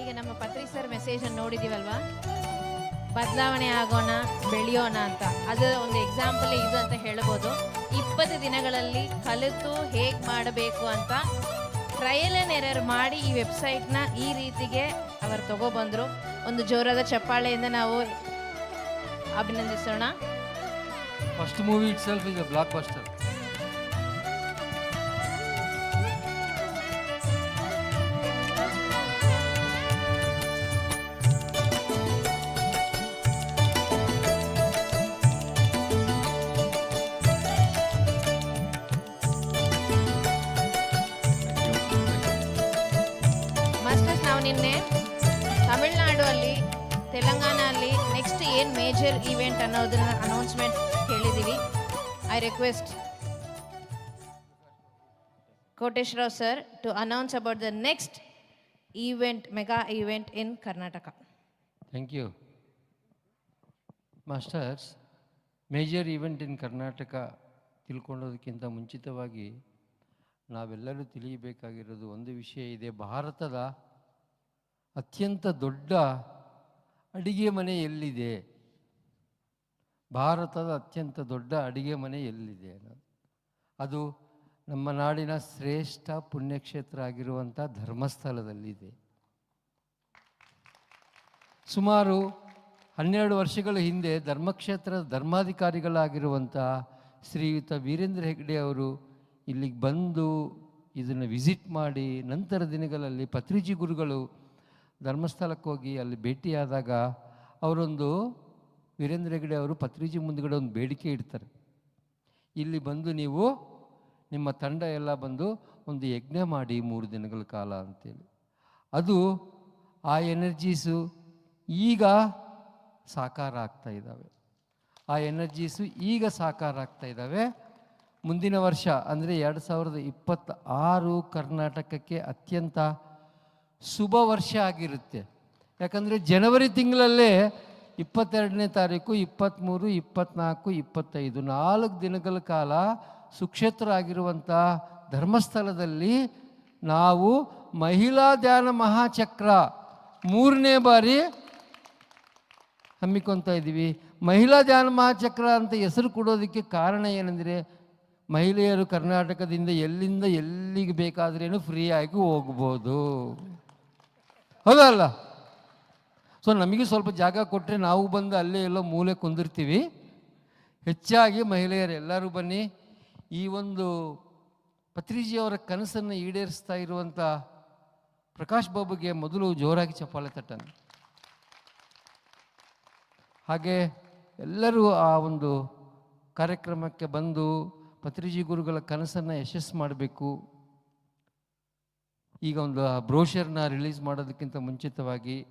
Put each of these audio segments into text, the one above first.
ಈಗ ನಮ್ಮ ಪತ್ರಿ sir message ಅನ್ನು ನೋಡಿದೀವಲ್ವಾ? ಬದಲಾವಣೆ ಆಗೋಣ, ಬೆಳೆಯೋಣ ಅಂತ. ಅದು ಒಂದು ಎಕ್ಸಾಂಪಲ್ ಇದು ಅಂತ ಹೇಳ್ಬೋದು. ಇಪ್ಪತ್ತು ದಿನಗಳಲ್ಲಿ ಕಲಿತು ಹೇಗೆ ಮಾಡಬೇಕು ಅಂತ ಟ್ರಯಲ್ ಅನ್ ಎರರ್ ಮಾಡಿ ಈ ವೆಬ್ಸೈಟ್ನ ಈ ರೀತಿಗೆ ಅವರು ತಗೊಬಂದರು. ಒಂದು ಜೋರಾದ ಚಪ್ಪಾಳೆಯಿಂದ ನಾವು ಅಭಿನಂದಿಸೋಣ. First movie itself is blockbuster ನಿನ್ನೆ ತಮಿಳ್ನಾಡು ಅಲ್ಲಿ ತೆಲಂಗಾಣ ಅಲ್ಲಿ ನೆಕ್ಸ್ಟ್ ಏನು ಮೇಜರ್ ಈವೆಂಟ್ ಅನ್ನೋದನ್ನ ಅನೌನ್ಸ್ಮೆಂಟ್ ಕೇಳಿದ್ದೀವಿ I request Kotesh Rao sir to announce about the next event mega event in Karnataka thank you masters major event in Karnataka ತಿಳ್ಕೊಳ್ಳೋದಕ್ಕಿಂತ ಮುಂಚಿತವಾಗಿ ನಾವೆಲ್ಲರೂ ತಿಳಿಯಬೇಕಾಗಿರೋದು ಒಂದು ವಿಷಯ ಇದೆ. ಭಾರತದ ಅತ್ಯಂತ ದೊಡ್ಡ ಅಡಿಗೆ ಮನೆ ಎಲ್ಲಿದೆ? ಭಾರತದ ಅತ್ಯಂತ ದೊಡ್ಡ ಅಡಿಗೆ ಮನೆ ಎಲ್ಲಿದೆ ಅದು ನಮ್ಮ ನಾಡಿನ ಶ್ರೇಷ್ಠ ಪುಣ್ಯಕ್ಷೇತ್ರ ಆಗಿರುವಂಥ ಧರ್ಮಸ್ಥಳದಲ್ಲಿದೆ. ಸುಮಾರು ಹನ್ನೆರಡು ವರ್ಷಗಳ ಹಿಂದೆ ಧರ್ಮಕ್ಷೇತ್ರದ ಧರ್ಮಾಧಿಕಾರಿಗಳಾಗಿರುವಂಥ ಶ್ರೀಯುತ ವೀರೇಂದ್ರ ಹೆಗ್ಡೆ ಅವರು ಇಲ್ಲಿಗೆ ಬಂದು ಇದನ್ನು ವಿಸಿಟ್ ಮಾಡಿ ನಂತರ ದಿನಗಳಲ್ಲಿ ಪತ್ರಿಜಿ ಗುರುಗಳು ಧರ್ಮಸ್ಥಳಕ್ಕೆ ಹೋಗಿ ಅಲ್ಲಿ ಭೇಟಿಯಾದಾಗ ಅವರೊಂದು ವೀರೇಂದ್ರ ಹೆಗ್ಡೆ ಅವರು ಪತ್ರಿಜಿ ಮುಂದುಗಡೆ ಒಂದು ಬೇಡಿಕೆ ಇಡ್ತಾರೆ. ಇಲ್ಲಿ ಬಂದು ನೀವು ನಿಮ್ಮ ತಂಡ ಎಲ್ಲ ಬಂದು ಒಂದು ಯಜ್ಞ ಮಾಡಿ ಮೂರು ದಿನಗಳ ಕಾಲ ಅಂತೇಳಿ. ಅದು ಆ ಎನರ್ಜೀಸು ಈಗ ಸಾಕಾರ ಆಗ್ತಾ ಇದ್ದಾವೆ. ಆ ಎನರ್ಜೀಸು ಈಗ ಸಾಕಾರ ಆಗ್ತಾ ಇದ್ದಾವೆ. ಮುಂದಿನ ವರ್ಷ ಅಂದರೆ ಎರಡು ಸಾವಿರದ ಇಪ್ಪತ್ತ ಆರು ಕರ್ನಾಟಕಕ್ಕೆ ಅತ್ಯಂತ ಶುಭ ವರ್ಷ ಆಗಿರುತ್ತೆ. ಯಾಕಂದರೆ ಜನವರಿ ತಿಂಗಳಲ್ಲೇ ಇಪ್ಪತ್ತೆರಡನೇ ತಾರೀಕು, ಇಪ್ಪತ್ತ್ಮೂರು, ಇಪ್ಪತ್ತ್ನಾಲ್ಕು, ಇಪ್ಪತ್ತೈದು, ನಾಲ್ಕು ದಿನಗಳ ಕಾಲ ಸುಕ್ಷೇತ್ರ ಆಗಿರುವಂಥ ಧರ್ಮಸ್ಥಳದಲ್ಲಿ ನಾವು ಮಹಿಳಾ ಧ್ಯಾನ ಮಹಾಚಕ್ರ ಮೂರನೇ ಬಾರಿ ಹಮ್ಮಿಕೊತಾ ಇದ್ದೀವಿ. ಮಹಿಳಾ ಧ್ಯಾನ ಮಹಾಚಕ್ರ ಅಂತ ಹೆಸರು ಕೊಡೋದಕ್ಕೆ ಕಾರಣ ಏನಂದರೆ, ಮಹಿಳೆಯರು ಕರ್ನಾಟಕದಿಂದ ಎಲ್ಲಿಂದ ಎಲ್ಲಿಗೆ ಬೇಕಾದ್ರೇನು ಫ್ರೀಯಾಗಿ ಹೋಗ್ಬೋದು. ಹೌದಲ್ಲ? ಸೊ ನಮಗೆ ಸ್ವಲ್ಪ ಜಾಗ ಕೊಟ್ಟರೆ ನಾವು ಬಂದು ಅಲ್ಲೇ ಎಲ್ಲೋ ಮೂಲೆ ಕುಂದಿರ್ತೀವಿ. ಹೆಚ್ಚಾಗಿ ಮಹಿಳೆಯರು ಎಲ್ಲರೂ ಬನ್ನಿ. ಈ ಒಂದು ಪತ್ರಿಜಿಯವರ ಕನಸನ್ನು ಈಡೇರಿಸ್ತಾ ಇರುವಂಥ ಪ್ರಕಾಶ್ ಬಾಬುಗೆ ಮೊದಲು ಜೋರಾಗಿ ಚಪ್ಪಾಳೆ ತಟ್ಟನು ಹಾಗೆ ಎಲ್ಲರೂ ಆ ಒಂದು ಕಾರ್ಯಕ್ರಮಕ್ಕೆ ಬಂದು ಪತ್ರಿಜಿ ಗುರುಗಳ ಕನಸನ್ನು ಯಶಸ್ಸು ಮಾಡಬೇಕು. ಈಗ ಒಂದು ಬ್ರೋಷರ್ನ ರಿಲೀಸ್ ಮಾಡೋದಕ್ಕಿಂತ ಮುಂಚಿತವಾಗಿ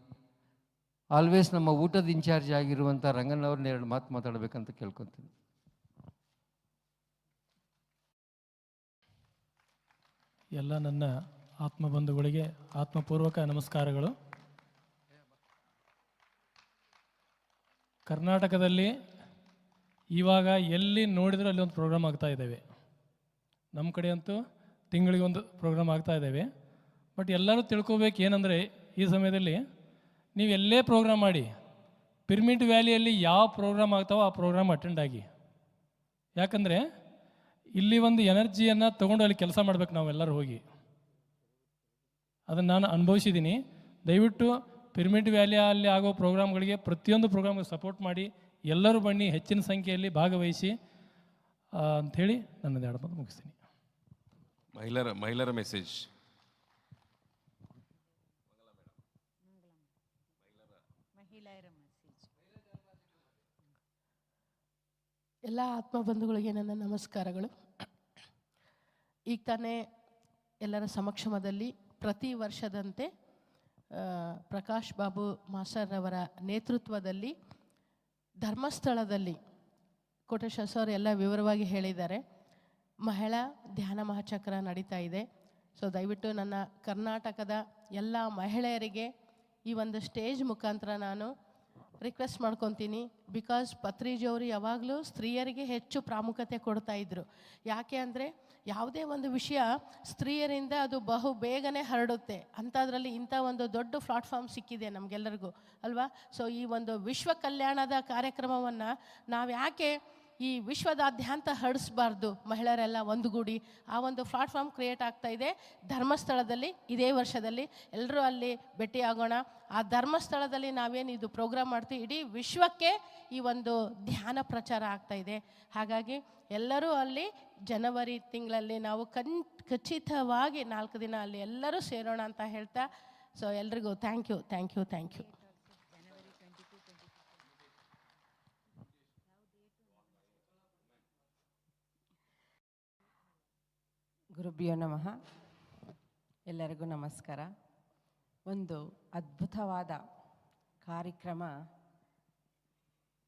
ಆಲ್ವೇಸ್ ನಮ್ಮ ಊಟದ ಇನ್ಚಾರ್ಜ್ ಆಗಿರುವಂಥ ರಂಗಣ್ಣವ್ರನ್ನ ಎರಡು ಮಾತು ಮಾತಾಡಬೇಕಂತ ಕೇಳ್ಕೊತೀನಿ. ಎಲ್ಲ ನನ್ನ ಆತ್ಮಬಂಧುಗಳಿಗೆ ಆತ್ಮಪೂರ್ವಕ ನಮಸ್ಕಾರಗಳು. ಕರ್ನಾಟಕದಲ್ಲಿ ಇವಾಗ ಎಲ್ಲಿ ನೋಡಿದರೂ ಅಲ್ಲಿ ಒಂದು ಪ್ರೋಗ್ರಾಮ್ ಆಗ್ತಾ ಇದ್ದಾವೆ. ನಮ್ಮ ಕಡೆಯಂತೂ ತಿಂಗಳಿಗೆ ಒಂದು ಪ್ರೋಗ್ರಾಮ್ ಆಗ್ತಾ ಇದ್ದಾವೆ. ಬಟ್ ಎಲ್ಲರೂ ತಿಳ್ಕೋಬೇಕು ಏನಂದರೆ ಈ ಸಮಯದಲ್ಲಿ ನೀವು ಎಲ್ಲೇ ಪ್ರೋಗ್ರಾಮ್ ಮಾಡಿ ಪಿರ್ಮಿಡ್ ವ್ಯಾಲಿಯಲ್ಲಿ ಯಾವ ಪ್ರೋಗ್ರಾಮ್ ಆಗ್ತಾವೋ ಆ ಪ್ರೋಗ್ರಾಮ್ ಅಟೆಂಡ್ ಆಗಿ. ಯಾಕಂದರೆ ಇಲ್ಲಿ ಒಂದು ಎನರ್ಜಿಯನ್ನು ತೊಗೊಂಡು ಅಲ್ಲಿ ಕೆಲಸ ಮಾಡ್ಬೇಕು ನಾವೆಲ್ಲರೂ ಹೋಗಿ. ಅದನ್ನು ನಾನು ಅನುಭವಿಸಿದ್ದೀನಿ. ದಯವಿಟ್ಟು ಪಿರಮಿಡ್ ವ್ಯಾಲಿಯಲ್ಲಿ ಆಗೋ ಪ್ರೋಗ್ರಾಮ್ಗಳಿಗೆ ಪ್ರತಿಯೊಂದು ಪ್ರೋಗ್ರಾಮ್ಗೆ ಸಪೋರ್ಟ್ ಮಾಡಿ, ಎಲ್ಲರೂ ಬನ್ನಿ, ಹೆಚ್ಚಿನ ಸಂಖ್ಯೆಯಲ್ಲಿ ಭಾಗವಹಿಸಿ ಅಂಥೇಳಿ ನನ್ನದು ಎರಡು ಮುಗಿಸ್ತೀನಿ. ಮಹಿಳೆಯರ ಮಹಿಳೆಯರ ಮೆಸೇಜ್ ಎಲ್ಲ ಆತ್ಮಬಂಧುಗಳಿಗೆ ನನ್ನ ನಮಸ್ಕಾರಗಳು. ಈಗ ತಾನೇ ಎಲ್ಲರ ಸಮಕ್ಷಮದಲ್ಲಿ ಪ್ರತಿ ವರ್ಷದಂತೆ ಪ್ರಕಾಶ್ ಬಾಬು ಮಾಸ್ಟರ್ರವರ ನೇತೃತ್ವದಲ್ಲಿ, ಧರ್ಮಸ್ಥಳದಲ್ಲಿ ಕೋಟೇಶ್ವರ ಸರ್ ಎಲ್ಲ ವಿವರವಾಗಿ ಹೇಳಿದ್ದಾರೆ. ಮಹಿಳಾ ಧ್ಯಾನ ಮಹಾಚಕ್ರ ನಡೀತಾ ಇದೆ. ಸೊ, ದಯವಿಟ್ಟು ನನ್ನ ಕರ್ನಾಟಕದ ಎಲ್ಲ ಮಹಿಳೆಯರಿಗೆ ಈ ಒಂದು ಸ್ಟೇಜ್ ಮುಖಾಂತರ ನಾನು ರಿಕ್ವೆಸ್ಟ್ ಮಾಡ್ಕೊತೀನಿ. ಬಿಕಾಸ್ ಪತ್ರಿಜಿಯವರು ಯಾವಾಗಲೂ ಸ್ತ್ರೀಯರಿಗೆ ಹೆಚ್ಚು ಪ್ರಾಮುಖ್ಯತೆ ಕೊಡ್ತಾ ಇದ್ರು. ಯಾಕೆ ಅಂದರೆ ಯಾವುದೇ ಒಂದು ವಿಷಯ ಸ್ತ್ರೀಯರಿಂದ ಅದು ಬಹು ಬೇಗನೆ ಹರಡುತ್ತೆ. ಅಂಥದ್ರಲ್ಲಿ ಇಂಥ ಒಂದು ದೊಡ್ಡ ಪ್ಲಾಟ್ಫಾರ್ಮ್ ಸಿಕ್ಕಿದೆ ನಮಗೆಲ್ಲರಿಗೂ. ಅಲ್ವಾ? ಸೊ ಈ ಒಂದು ವಿಶ್ವ ಕಲ್ಯಾಣದ ಕಾರ್ಯಕ್ರಮವನ್ನು ನಾವು ಯಾಕೆ ಈ ವಿಶ್ವದಾದ್ಯಂತ ಹರಡಿಸ್ಬಾರ್ದು ಮಹಿಳೆಯರೆಲ್ಲ ಒಂದುಗೂಡಿ. ಆ ಒಂದು ಪ್ಲಾಟ್ಫಾರ್ಮ್ ಕ್ರಿಯೇಟ್ ಆಗ್ತಾ ಇದೆ. ಧರ್ಮಸ್ಥಳದಲ್ಲಿ, ಇದೇ ವರ್ಷದಲ್ಲಿ ಎಲ್ಲರೂ ಅಲ್ಲಿ ಭೇಟಿಯಾಗೋಣ. ಆ ಧರ್ಮಸ್ಥಳದಲ್ಲಿ ನಾವೇನು ಇದು ಪ್ರೋಗ್ರಾಮ್ ಮಾಡ್ತೀವಿ? ಇಡೀ ವಿಶ್ವಕ್ಕೆ ಈ ಒಂದು ಧ್ಯಾನ ಪ್ರಚಾರ ಆಗ್ತಾ ಇದೆ. ಹಾಗಾಗಿ ಎಲ್ಲರೂ ಅಲ್ಲಿ ಜನವರಿ ತಿಂಗಳಲ್ಲಿ ನಾವು ಕನ್ ಖಚಿತವಾಗಿ ನಾಲ್ಕು ದಿನ ಅಲ್ಲಿ ಎಲ್ಲರೂ ಸೇರೋಣ ಅಂತ ಹೇಳ್ತಾ. ಸೊ ಎಲ್ರಿಗೂ thank you thank you thank you ಗುರುಭ್ಯೋ ನಮಃ. ಎಲ್ಲರಿಗೂ ನಮಸ್ಕಾರ. ಒಂದು ಅದ್ಭುತವಾದ ಕಾರ್ಯಕ್ರಮ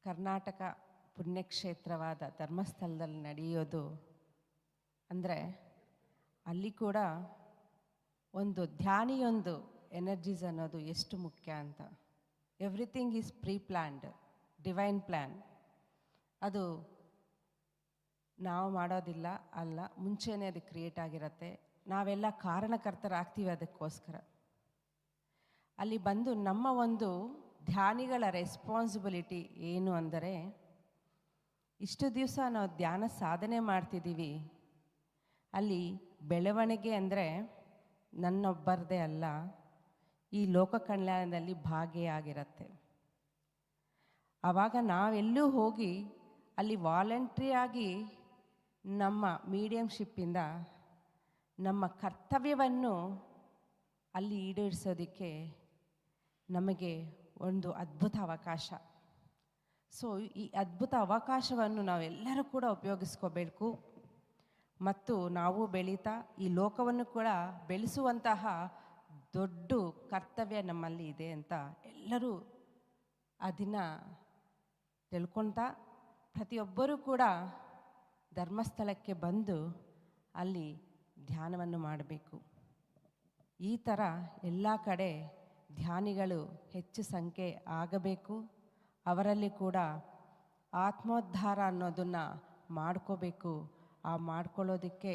ಕರ್ನಾಟಕ ಪುಣ್ಯಕ್ಷೇತ್ರವಾದ ಧರ್ಮಸ್ಥಳದಲ್ಲಿ ನಡೆಯೋದು ಅಂದರೆ ಅಲ್ಲಿ ಕೂಡ ಒಂದು ಧ್ಯಾನಿಯೊಂದು ಎನರ್ಜೀಸ್ ಅನ್ನೋದು ಎಷ್ಟು ಮುಖ್ಯ ಅಂತ. Everything is pre planned divine plan ಅದು ನಾವು ಮಾಡೋದಿಲ್ಲ ಅಲ್ಲ, ಮುಂಚೆನೇ ಅದು ಕ್ರಿಯೇಟ್ ಆಗಿರತ್ತೆ. ನಾವೆಲ್ಲ ಕಾರಣಕರ್ತರಾಗ್ತೀವಿ ಅದಕ್ಕೋಸ್ಕರ. ಅಲ್ಲಿ ಬಂದು ನಮ್ಮ ಒಂದು ಧ್ಯಾನಿಗಳ ರೆಸ್ಪಾನ್ಸಿಬಿಲಿಟಿ ಏನು ಅಂದರೆ, ಇಷ್ಟು ದಿವಸ ನಾವು ಧ್ಯಾನ ಸಾಧನೆ ಮಾಡ್ತಿದ್ದೀವಿ. ಅಲ್ಲಿ ಬೆಳವಣಿಗೆ ಅಂದರೆ ನನ್ನೊಬ್ಬರದೇ ಅಲ್ಲ, ಈ ಲೋಕ ಕಲ್ಯಾಣದಲ್ಲಿ ಭಾಗಿಯಾಗಿರತ್ತೆ. ಆವಾಗ ನಾವೆಲ್ಲೂ ಹೋಗಿ ಅಲ್ಲಿ ವಾಲಂಟ್ರಿಯಾಗಿ ನಮ್ಮ ಮೀಡಿಯಮ್ಶಿಪ್ಪಿಂದ ನಮ್ಮ ಕರ್ತವ್ಯವನ್ನು ಅಲ್ಲಿ ಈಡೇರಿಸೋದಕ್ಕೆ ನಮಗೆ ಒಂದು ಅದ್ಭುತ ಅವಕಾಶ. ಸೊ ಈ ಅದ್ಭುತ ಅವಕಾಶವನ್ನು ನಾವೆಲ್ಲರೂ ಕೂಡ ಉಪಯೋಗಿಸ್ಕೋಬೇಕು. ಮತ್ತು ನಾವು ಬೆಳೀತಾ ಈ ಲೋಕವನ್ನು ಕೂಡ ಬೆಳೆಸುವಂತಹ ದೊಡ್ಡ ಕರ್ತವ್ಯ ನಮ್ಮಲ್ಲಿ ಇದೆ ಅಂತ ಎಲ್ಲರೂ ಅದನ್ನು ತಿಳ್ಕೊಳ್ತಾ ಪ್ರತಿಯೊಬ್ಬರೂ ಕೂಡ ಧರ್ಮಸ್ಥಳಕ್ಕೆ ಬಂದು ಅಲ್ಲಿ ಧ್ಯಾನವನ್ನು ಮಾಡಬೇಕು. ಈ ಥರ ಎಲ್ಲ ಕಡೆ ಧ್ಯಾನಿಗಳು ಹೆಚ್ಚು ಸಂಖ್ಯೆ ಆಗಬೇಕು. ಅವರಲ್ಲಿ ಕೂಡ ಆತ್ಮೋದ್ಧಾರ ಅನ್ನೋದನ್ನು ಮಾಡ್ಕೋಬೇಕು. ಆ ಮಾಡ್ಕೊಳ್ಳೋದಕ್ಕೆ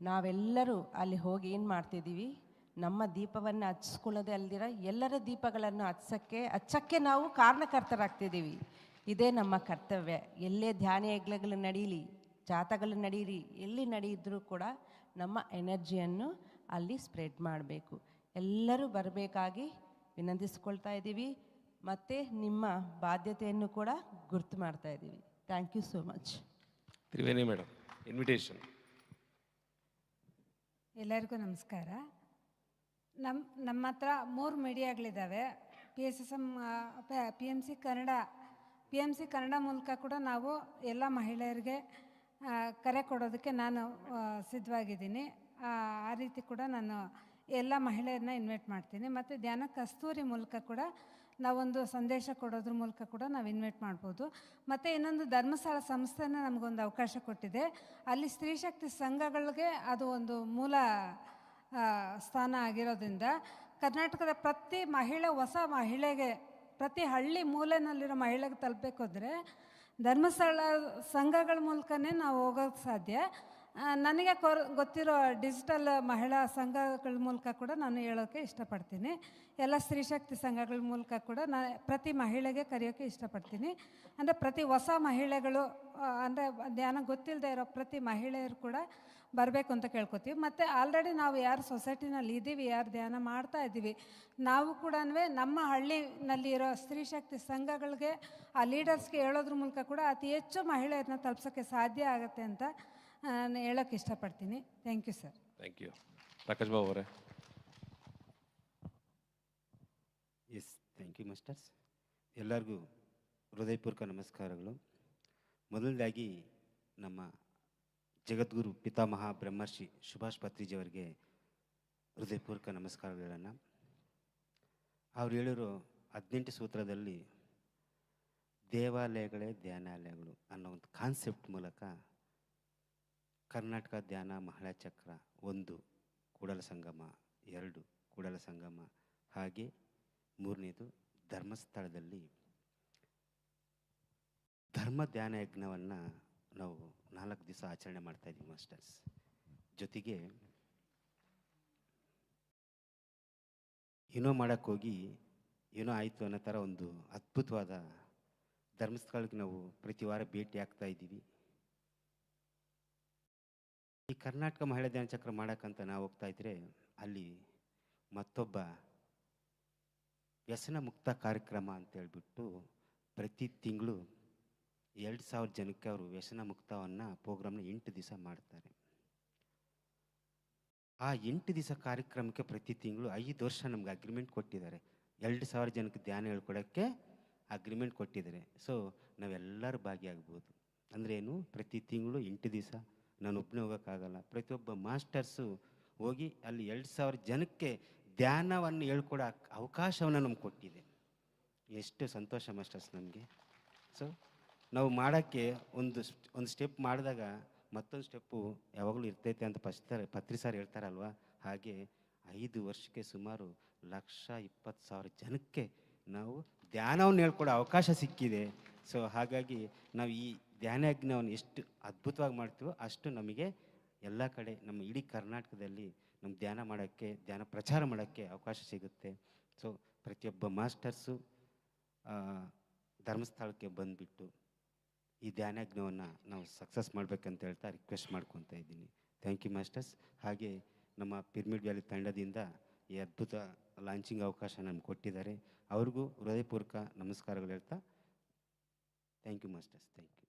ನಾವೆಲ್ಲರೂ ಅಲ್ಲಿ ಹೋಗಿ ಏನು ಮಾಡ್ತಿದ್ದೀವಿ? ನಮ್ಮ ದೀಪವನ್ನು ಹಚ್ಕೊಳ್ಳೋದೇ ಅಲ್ದಿರ ಎಲ್ಲರ ದೀಪಗಳನ್ನು ಹಚ್ಚಕ್ಕೆ ಹಚ್ಚಕ್ಕೆ ನಾವು ಕಾರಣಕರ್ತರಾಗ್ತಿದ್ದೀವಿ. ಇದೇ ನಮ್ಮ ಕರ್ತವ್ಯ. ಎಲ್ಲೇ ಧ್ಯಾನ ಹೆಗ್ಲಗಳು ನಡೀಲಿ ಜಾತಗಳು ನಡೀರಿ ಎಲ್ಲಿ ನಡೆಯಿದ್ರೂ ಕೂಡ ನಮ್ಮ ಎನರ್ಜಿಯನ್ನು ಅಲ್ಲಿ ಸ್ಪ್ರೆಡ್ ಮಾಡಬೇಕು. ಎಲ್ಲರೂ ಬರಬೇಕಾಗಿ ವಿನಂತಿಸ್ಕೊಳ್ತಾ ಇದ್ದೀವಿ. ಮತ್ತು ನಿಮ್ಮ ಬಾಧ್ಯತೆಯನ್ನು ಕೂಡ ಗುರ್ತು ಮಾಡ್ತಾ ಇದ್ದೀವಿ. Thank you so much Triveni madam invitation ಎಲ್ಲರಿಗೂ ನಮಸ್ಕಾರ. ನಮ್ಮ ನಮ್ಮ ಹತ್ರ ಮೂರು ಮೀಡಿಯಾಗಳಿದ್ದಾವೆ. P S S M P M C Kannada P M C Kannada ಮೂಲಕ ಕೂಡ ನಾವು ಎಲ್ಲ ಮಹಿಳೆಯರಿಗೆ ಕರೆ ಕೊಡೋದಕ್ಕೆ ನಾನು ಸಿದ್ಧವಾಗಿದ್ದೀನಿ. ಆ, ರೀತಿ ಕೂಡ ನಾನು ಎಲ್ಲ ಮಹಿಳೆಯರನ್ನ ಇನ್ವೈಟ್ ಮಾಡ್ತೀನಿ. ಮತ್ತು ಧ್ಯಾನ ಕಸ್ತೂರಿ ಮೂಲಕ ಕೂಡ ನಾವೊಂದು ಸಂದೇಶ ಕೊಡೋದ್ರ ಮೂಲಕ ಕೂಡ ನಾವು ಇನ್ವೈಟ್ ಮಾಡ್ಬೋದು. ಮತ್ತು ಇನ್ನೊಂದು ಧರ್ಮಸ್ಥಳ ಸಂಸ್ಥೆನ ನಮಗೊಂದು ಅವಕಾಶ ಕೊಟ್ಟಿದೆ. ಅಲ್ಲಿ ಸ್ತ್ರೀ ಶಕ್ತಿ ಸಂಘಗಳಿಗೆ ಅದು ಒಂದು ಮೂಲ ಸ್ಥಾನ ಆಗಿರೋದ್ರಿಂದ ಕರ್ನಾಟಕದ ಪ್ರತಿ ಮಹಿಳೆ ಹೊಸ ಮಹಿಳೆಗೆ ಪ್ರತಿ ಹಳ್ಳಿ ಮೂಲೆನಲ್ಲಿರೋ ಮಹಿಳೆಗೆ ತಲುಪಬೇಕು ಅಂದರೆ ಧರ್ಮಸ್ಥಳ ಸಂಘಗಳ ಮೂಲಕನೇ ನಾವು ಹೋಗೋಕ್ಕೆ ಸಾಧ್ಯ. ನನಗೆ ಕೊರ್, ಗೊತ್ತಿರೋ ಡಿಜಿಟಲ್ ಮಹಿಳಾ ಸಂಘಗಳ ಮೂಲಕ ಕೂಡ ನಾನು ಹೇಳೋಕ್ಕೆ ಇಷ್ಟಪಡ್ತೀನಿ. ಎಲ್ಲ ಸ್ತ್ರೀಶಕ್ತಿ ಸಂಘಗಳ ಮೂಲಕ ಕೂಡ ನಾ, ಪ್ರತಿ ಮಹಿಳೆಗೆ ಕರೆಯೋಕ್ಕೆ ಇಷ್ಟಪಡ್ತೀನಿ. ಅಂದರೆ ಪ್ರತಿ ಹೊಸ ಮಹಿಳೆಗಳು ಅಂದರೆ ಧ್ಯಾನ ಗೊತ್ತಿಲ್ಲದೆ ಇರೋ ಪ್ರತಿ ಮಹಿಳೆಯರು ಕೂಡ ಬರಬೇಕು ಅಂತ ಕೇಳ್ಕೊತೀವಿ. ಮತ್ತು ಆಲ್ರೆಡಿ ನಾವು ಯಾರು ಸೊಸೈಟಿನಲ್ಲಿ ಇದ್ದೀವಿ ಯಾರು ಧ್ಯಾನ ಮಾಡ್ತಾ ಇದ್ದೀವಿ ನಾವು ಕೂಡ ನಮ್ಮ ಹಳ್ಳಿನಲ್ಲಿರೋ ಸ್ತ್ರೀ ಶಕ್ತಿ ಸಂಘಗಳಿಗೆ ಆ ಲೀಡರ್ಸ್ಗೆ ಹೇಳೋದ್ರ ಮೂಲಕ ಕೂಡ ಅತಿ ಹೆಚ್ಚು ಮಹಿಳೆಯರನ್ನ ತಲುಪ್ಸೋಕ್ಕೆ ಸಾಧ್ಯ ಆಗುತ್ತೆ ಅಂತ ನಾನು ಹೇಳೋಕ್ಕೆ ಇಷ್ಟಪಡ್ತೀನಿ. Thank you sir thank you Prakash Babu ಅವರೇ. ಎಸ್ ಥ್ಯಾಂಕ್ ಯು ಮಾಸ್ಟರ್ಸ್ ಎಲ್ಲರಿಗೂ ಹೃದಯಪೂರ್ವಕ ನಮಸ್ಕಾರಗಳು. ಮೊದಲದಾಗಿ ನಮ್ಮ ಜಗದ್ಗುರು ಪಿತಾಮಹ ಬ್ರಹ್ಮರ್ಷಿ ಸುಭಾಷ್ ಪತ್ರಿಜಿಯವರಿಗೆ ಹೃದಯಪೂರ್ವಕ ನಮಸ್ಕಾರಗಳನ್ನು. ಅವ್ರು ಹೇಳಿರೋ ಹದಿನೆಂಟು ಸೂತ್ರದಲ್ಲಿ ದೇವಾಲಯಗಳೇ ಧ್ಯಾನಾಲಯಗಳು ಅನ್ನೋ ಒಂದು ಕಾನ್ಸೆಪ್ಟ್ ಮೂಲಕ ಕರ್ನಾಟಕ ಧ್ಯಾನ ಮಹಿಳಾ ಚಕ್ರ ಒಂದು, ಕೂಡಲ ಸಂಗಮ ಎರಡು, ಕೂಡಲ ಸಂಗಮ ಹಾಗೆ ಮೂರನೇದು ಧರ್ಮಸ್ಥಳದಲ್ಲಿ ಧರ್ಮ ಧ್ಯಾನ ಯಜ್ಞವನ್ನು ನಾವು ನಾಲ್ಕು ದಿವಸ ಆಚರಣೆ ಮಾಡ್ತಾ ಇದ್ದೀವಿ ಮಾಸ್ಟರ್ಸ್. ಜೊತೆಗೆ ಏನೋ ಮಾಡೋಕ್ಕೋಗಿ ಏನೋ ಆಯಿತು ಅನ್ನೋ ಥರ ಒಂದು ಅದ್ಭುತವಾದ ಧರ್ಮಸ್ಥಳಕ್ಕೆ ನಾವು ಪ್ರತಿ ವಾರ ಭೇಟಿ ಆಗ್ತಾ ಇದ್ದೀವಿ. ಈ ಕರ್ನಾಟಕ ಮಹಿಳಾ ಧ್ಯಾನ ಚಕ್ರ ಮಾಡೋಕ್ಕಂತ ನಾವು ಹೋಗ್ತಾ ಇದ್ರೆ ಅಲ್ಲಿ ಮತ್ತೊಬ್ಬ ವ್ಯಸನ ಮುಕ್ತ ಕಾರ್ಯಕ್ರಮ ಅಂತ ಹೇಳ್ಬಿಟ್ಟು ಪ್ರತಿ ತಿಂಗಳು ಎರಡು ಸಾವಿರ ಜನಕ್ಕೆ ಅವರು ವ್ಯಸನ ಮುಕ್ತವನ್ನು ಪ್ರೋಗ್ರಾಮ್ನ ಎಂಟು ದಿವಸ ಮಾಡ್ತಾರೆ. ಆ ಎಂಟು ದಿವಸ ಕಾರ್ಯಕ್ರಮಕ್ಕೆ ಪ್ರತಿ ತಿಂಗಳು ಐದು ವರ್ಷ ನಮ್ಗೆ ಅಗ್ರಿಮೆಂಟ್ ಕೊಟ್ಟಿದ್ದಾರೆ. ಎರಡು ಸಾವಿರ ಜನಕ್ಕೆ ಧ್ಯಾನ ಹೇಳ್ಕೊಡೋಕ್ಕೆ ಅಗ್ರಿಮೆಂಟ್ ಕೊಟ್ಟಿದ್ದಾರೆ. ಸೊ ನಾವೆಲ್ಲರೂ ಭಾಗಿಯಾಗ್ಬೋದು. ಅಂದರೆ ಏನು? ಪ್ರತಿ ತಿಂಗಳು ಎಂಟು ದಿವಸ. ನಾನು ಒಬ್ಬನೇ ಹೋಗೋಕ್ಕಾಗಲ್ಲ. ಪ್ರತಿಯೊಬ್ಬ ಮಾಸ್ಟರ್ಸು ಹೋಗಿ ಅಲ್ಲಿ ಎರಡು ಸಾವಿರ ಜನಕ್ಕೆ ಧ್ಯಾನವನ್ನು ಹೇಳ್ಕೊಡೋ ಅವಕಾಶವನ್ನು ನಮ್ಗೆ ಕೊಟ್ಟಿದೆ. ಎಷ್ಟು ಸಂತೋಷ ಮಾಸ್ಟರ್ಸ್ ನಮಗೆ. ಸೊ ನಾವು ಮಾಡೋಕ್ಕೆ ಒಂದು ಒಂದು ಸ್ಟೆಪ್ ಮಾಡಿದಾಗ ಮತ್ತೊಂದು ಸ್ಟೆಪ್ಪು ಯಾವಾಗಲೂ ಇರ್ತೈತೆ ಅಂತ ಪಸ್ತಾರೆ ಪತ್ರಿ ಸಾರ್ ಹೇಳ್ತಾರಲ್ವ? ಹಾಗೆ ಐದು ವರ್ಷಕ್ಕೆ ಸುಮಾರು ಲಕ್ಷ ಇಪ್ಪತ್ತು ಸಾವಿರ ಜನಕ್ಕೆ ನಾವು ಧ್ಯಾನವನ್ನು ಹೇಳ್ಕೊಡೋ ಅವಕಾಶ ಸಿಕ್ಕಿದೆ. ಸೊ ಹಾಗಾಗಿ ನಾವು ಈ ಧ್ಯಾನಯಜ್ಞವನ್ನು ಎಷ್ಟು ಅದ್ಭುತವಾಗಿ ಮಾಡ್ತೀವೋ ಅಷ್ಟು ನಮಗೆ ಎಲ್ಲ ಕಡೆ, ನಮ್ಮ ಇಡೀ ಕರ್ನಾಟಕದಲ್ಲಿ ನಮ್ಮ ಧ್ಯಾನ ಮಾಡೋಕ್ಕೆ, ಧ್ಯಾನ ಪ್ರಚಾರ ಮಾಡೋಕ್ಕೆ ಅವಕಾಶ ಸಿಗುತ್ತೆ. ಸೊ ಪ್ರತಿಯೊಬ್ಬ ಮಾಸ್ಟರ್ಸು ಧರ್ಮಸ್ಥಳಕ್ಕೆ ಬಂದುಬಿಟ್ಟು ಈ ಧ್ಯಾನಜ್ಞವನ್ನು ನಾವು ಸಕ್ಸಸ್ ಮಾಡಬೇಕಂತ ಹೇಳ್ತಾ ರಿಕ್ವೆಸ್ಟ್ ಮಾಡ್ಕೊತಾ ಇದ್ದೀನಿ. ಥ್ಯಾಂಕ್ ಯು ಮಾಸ್ಟರ್ಸ್ ಹಾಗೆ ನಮ್ಮ ಪಿರ್ಮಿಡ್ ವ್ಯಾಲಿ ತಂಡದಿಂದ ಈ ಅದ್ಭುತ ಲಾಂಚಿಂಗ್ ಅವಕಾಶ ನಮ್ಗೆ ಕೊಟ್ಟಿದ್ದಾರೆ. ಅವ್ರಿಗೂ ಹೃದಯಪೂರ್ವಕ ನಮಸ್ಕಾರಗಳು ಹೇಳ್ತಾ thank you masters thank you